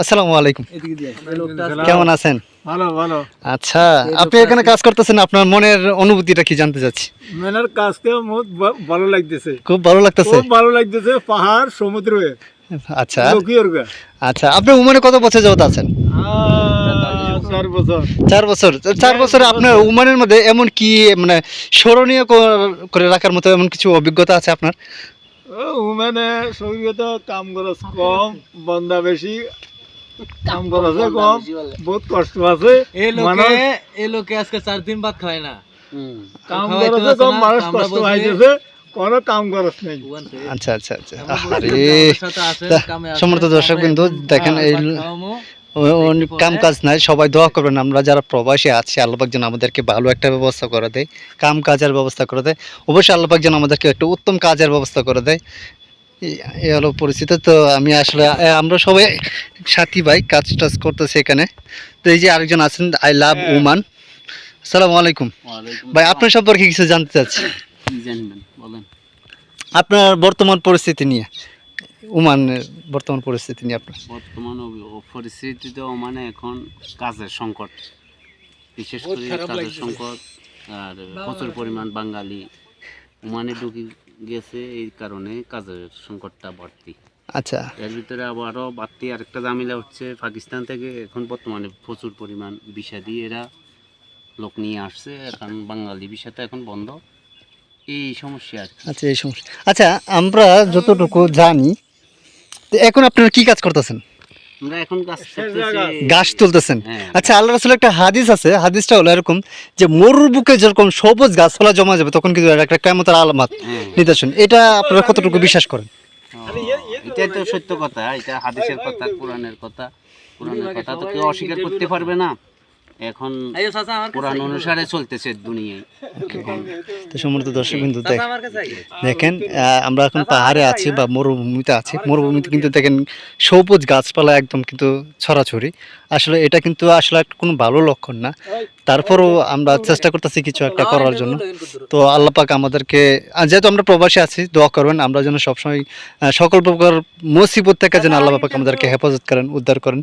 আসসালামু আলাইকুম। কেমন আছেন? ভালো ভালো। আচ্ছা আপনি এখানে কাজ করতেছেন আপনার মনের অনুভূতিটা কি জানতে চাচ্ছি? মেনার কাজকে বহুত ভালো লাগতেছে। খুব ভালো লাগতেছে? খুব ভালো লাগতেছে পাহাড় সমুদ্র। আচ্ছা। আচ্ছা আপনি উমানে কত বছর যাবত আছেন? আহ, চার বছর। চার বছর। চার বছরে আপনার উমানের মধ্যে এমন কি মানে স্মরণীয় করে রাখার মতো এমন কিছু অভিজ্ঞতা আছে আপনার? মানে শরীরে তো কাম খরচ কম বন্ধা বেশি। কাম খরচ কম। বহুত কষ্ট আছে। এই লোকে এই লোকে আজকে চার দিন ভাত খায় না। কাম খাওয়াইতে কম। মানুষ কষ্ট বলছি- কোনো কাম খরচ নেই। আচ্ছা আচ্ছা আচ্ছা। আরে যে আমাদের সাথে আসেন, তা, কামে আসেন, সম্মানিত দর্শক এখন, দেখেন এই কাম কাজ নাই সবাই দোয়া করবেন আমরা যারা প্রবাসী আছি আল্লাপাক যেন আমাদেরকে ভালো একটা ব্যবস্থা করে দেয় কাম কাজের ব্যবস্থা করে দেয়। অবশ্যই আল্লাপাক যেন আমাদেরকে একটা উত্তম কাজের ব্যবস্থা করে দেয়। এই- এই হলো পরিস্থিতি। তো আমি আসলে আমরা সবাই সাথী ভাই কাজ টাজ করতেছি এখানে। তো এই যে আরেকজন আছেন আই লাভ উমান আসসালামু আলাইকুম। ভাই আপনার সম্পর্কে কিছু জানতে চাচ্ছি। জানবেন? বলেন। আপনার বর্তমান পরিস্থিতি নিয়ে উমানের বর্তমান পরিস্থিতি নিয়ে আপনার। বর্তমান পরিস্থিতিতে মানে এখন কাজের সংকট। বিশেষ করে কাজের সংকট আর প্রচুর পরিমাণ বাঙালি ওমানে ঢুকে গেছে এই কারণে কাজের সংকটটা বাড়তি। আচ্ছা। এর ভিতরে আবারও বাড়তি আরেকটা জামিলা হচ্ছে পাকিস্তান থেকে। এখন বর্তমানে প্রচুর পরিমাণ বিষা দিয়ে এরা লোক নিয়ে আসছে এখন বাঙালি বিষাটা এখন বন্ধ। এই সমস্যা আর আচ্ছা এই সমস্যা। আচ্ছা আমরা যতটুকু জানি এখন আপনারা কি কাজ করতেছেন? আমরা এখন। গাছ তুলতেছেন। হ্যাঁ। আচ্ছা আল্লাহ রাসুল একটা হাদিস আছে। হাদিসটা হলো এরকম যে মরুর বুকে যেরকম সবুজ গাছপালা জমা যাবে তখন কিন্তু একটা কেমতার আলামত হ্যাঁ। নিদর্শন। এটা আপনারা কতটুকু বিশ্বাস করেন? এটাই তো সত্য কথা। এটা হাদিসের কথা কোরআনের কথা। কোরআনের কথা তো কেউ অস্বীকার করতে পারবে না। এখন কোরআন অনুসারে চলতেছে দুনিয়ায়। এখন তো দর্শক আইয়ো। দেখেন আমরা এখন পাহাড়ে আছি বা মরুভূমিতে আছি। মরুভূমিতে কিন্তু দেখেন সবুজ গাছপালা একদম কিন্তু ছড়াছড়ি। আসলে এটা কিন্তু আসলে কোনো ভালো লক্ষণ না। তারপরও আমরা চেষ্টা করতেছি কিছু একটা করার জন্য। তো আল্লাহ পাক আমাদেরকে যেহেতু আমরা প্রবাসী আছি দোয়া করবেন আমরা যেন সবসময় সকল প্রকার মুসিবত থেকে যেন আল্লাহ পাক আমাদেরকে হেফাজত করেন উদ্ধার করেন।